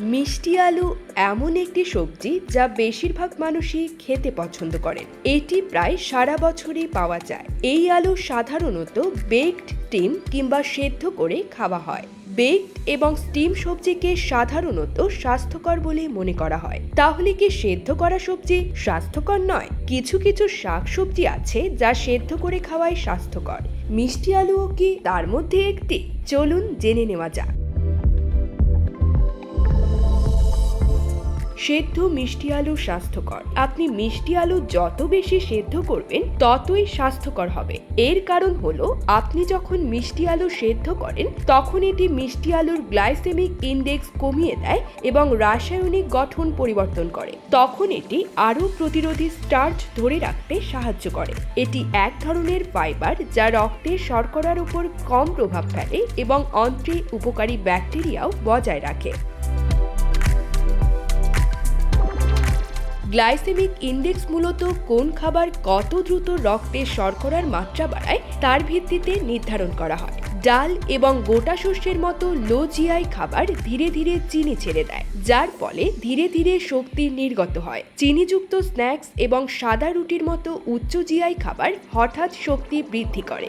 মিষ্টি আলু এমন একটি সবজি যা বেশিরভাগ মানুষই খেতে পছন্দ করেন। এটি প্রায় সারা বছরই পাওয়া যায়। এই আলু সাধারণত বেকড স্টিম কিংবা সেদ্ধ করে খাওয়া হয়। বেকড এবং স্টিম সবজিকে সাধারণত স্বাস্থ্যকর বলে মনে করা হয়। তাহলে কি সেদ্ধ করা সবজি স্বাস্থ্যকর নয়? কিছু কিছু শাক সবজি আছে যা সেদ্ধ করে খাওয়াই স্বাস্থ্যকর। মিষ্টি আলুও কি তার মধ্যে একটি? চলুন জেনে নেওয়া যাক। সেদ্ধ মিষ্টি আলু স্বাস্থ্যকর। আপনি মিষ্টি আলু যত বেশি সেদ্ধ করবেন, ততই স্বাস্থ্যকর হবে। এর কারণ হলো, আপনি যখন মিষ্টি আলু সেদ্ধ করেন, তখন এটি মিষ্টি আলুর গ্লাইসেমিক ইন্ডেক্স কমিয়ে দেয় এবং রাসায়নিক গঠন পরিবর্তন করে। তখন এটি আরও প্রতিরোধী স্টার্চ ধরে রাখতে সাহায্য করে। এটি এক ধরনের ফাইবার যা রক্তের শর্করার উপর কম প্রভাব ফেলে এবং অন্ত্রে উপকারী ব্যাকটেরিয়াও বজায় রাখে। গ্লাইসেমিক ইন্ডেক্স মূলত কোন খাবার কত দ্রুত রক্তে শর্করার মাত্রা বাড়ায় তার ভিত্তিতে নির্ধারণ করা হয়। ডাল এবং গোটা শস্যের মতো লো জিআই খাবার ধীরে ধীরে চিনি ছেড়ে দেয়, যার ফলে ধীরে ধীরে শক্তি নির্গত হয়। চিনিযুক্ত স্ন্যাক্স এবং সাদা রুটির মতো উচ্চ জিআই খাবার হঠাৎ শক্তি বৃদ্ধি করে।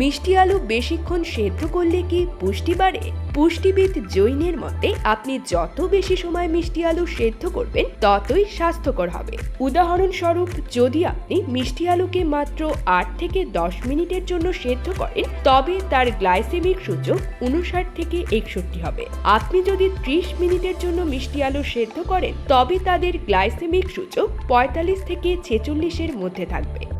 মিষ্টি আলু বেশিক্ষণ সেদ্ধ করলে কি পুষ্টি বাড়ে? পুষ্টিবিদ জৈনের মতে, আপনি যত বেশি সময় মিষ্টি আলু সেদ্ধ করবেন, ততই স্বাস্থ্যকর হবে। উদাহরণস্বরূপ, যদি আপনি মিষ্টি আলুকে মাত্র আট থেকে দশ মিনিটের জন্য সেদ্ধ করেন, তবে তার গ্লাইসেমিক সূচক উনষাট থেকে একষট্টি হবে। আপনি যদি ত্রিশ মিনিটের জন্য মিষ্টি আলু সেদ্ধ করেন, তবে তাদের গ্লাইসেমিক সূচক পঁয়তাল্লিশ থেকে ছেচল্লিশের মধ্যে থাকবে।